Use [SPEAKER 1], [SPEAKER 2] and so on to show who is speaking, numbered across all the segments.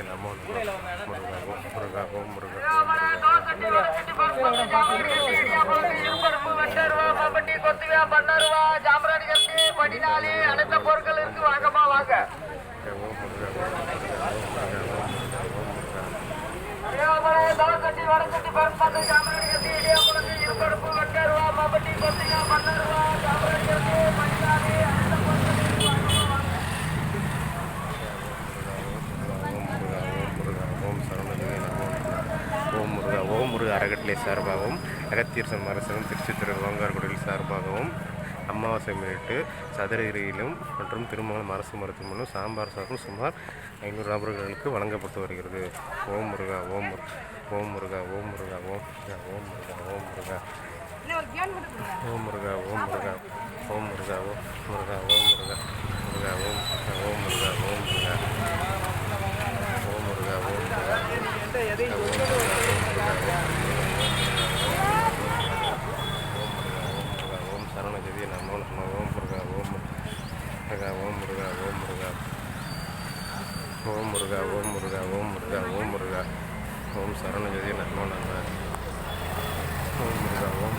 [SPEAKER 1] இது நம்ம முருகாக்கும் முருகாக்கும் முருகாக்கும் படினாலே அனைத்து பொருட்கள் இருக்கு வாங்கம்மா வாங்க
[SPEAKER 2] வடக்கட்டி வடக்கட்டி பரப்பாங்க முருகா அறக்கட்டளை சார்பாகவும் அகத்தீர் சமரசனம் திருச்சித்திர ஓங்கார்குடியில் சார்பாகவும் அமாவாசை முன்னிட்டு சதுரகிரியிலும் மற்றும் திருமங்கலம் அரசு மருத்துவமனையிலும் சாம்பார் சாதம் சுமார் ஐநூறு நபர்களுக்கு வழங்கப்பட்டு வருகிறது ஓம் முருகா ஓம் ஓம் முருகா ஓம் முருகா ஓம் முருகா, ஓம் முருகா ஓம் முருகா ஓம் முருகா ஓம் முருகா ஓம் முருகா ஓம் முருகா ஓம் முருகா முருகா ஓம் ஓம் முருகா ஓம் முருகா ஓம் முருகா ஓம் முருகா ஓம் சரணகதி நமோ நம ஓம் முருகா ஓம் முருகா ஓம் முருகா ஓம் முருகா ஓம் முருகா ஓம் முருகா ஓம் முருகா ஓம் முருகா. ஓம் சரணகதி நமோ நம. ஓம் ஓம் முருகா ஓம்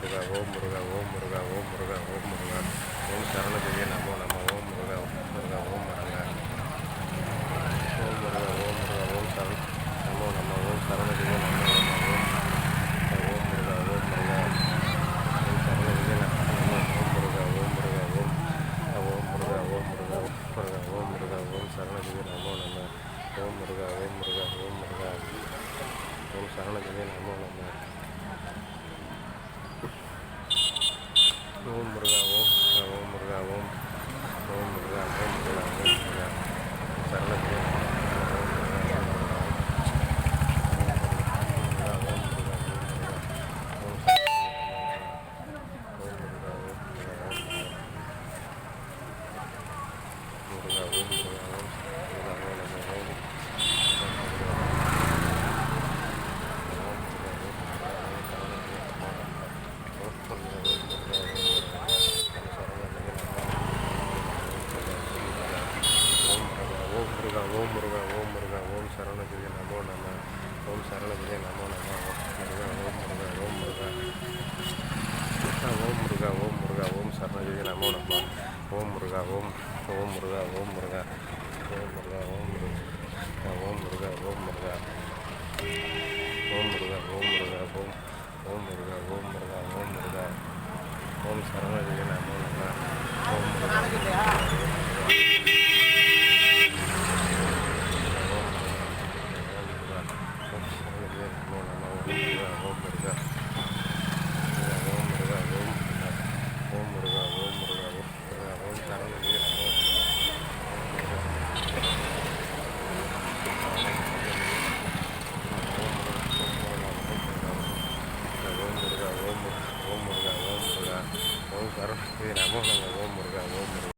[SPEAKER 2] முருகா ஓம் முருகா ஓம் முருகா ஓம் முருகா ஓம் முருகா ஓம் சரணஜெய நமோ நம ஓம் முருகா முருகா ஓம் முருகா ஓம் முருகா ஓம் முருகா ஓம் சரண நமோ நம ஓம் சரணஜெய நமோ நம ஓம் முருகா ஓம் முருகா ஓம் சரணஜெய நமோ ஓம் முருகா ஓம் முருகா ஓம் ஓம் முருகா ஓம் முருகா முருகா ஓம் முருகா ஓம் சரணஜெய நமோ நம ஓம் முருகா ஓம் முருகா ஓம் முருகா ஓம் சரணஜெய நமோ நம ஓம் முருகா ஓம் ஓம் முருகா ஓம் ஓம் ஓம் முருகா ஓம் முருகா ஓம் முருகா ஓம் சரணஜெய நமோ நம ஓம் சரணஜெய நமோ நம ஓம் முருகா ஓம் முருகா ஓம் முருகா ஓம் முருகா ஓம் சரணஜெய நமோ நம ஓம் முருகா ஓம் ஓம் முருகா ஓம் முருகா ஓம் முருகா ஓம் முருகா ஓம் முருகா ஓம் முருகா ஓம் முருகா ஓம் முருகா ஓம் ஓம் முருகா ஓம் முருகா ஓம் முருகா ஓம் சரணஜெய நமோ நம ஓம் முருகா Là 的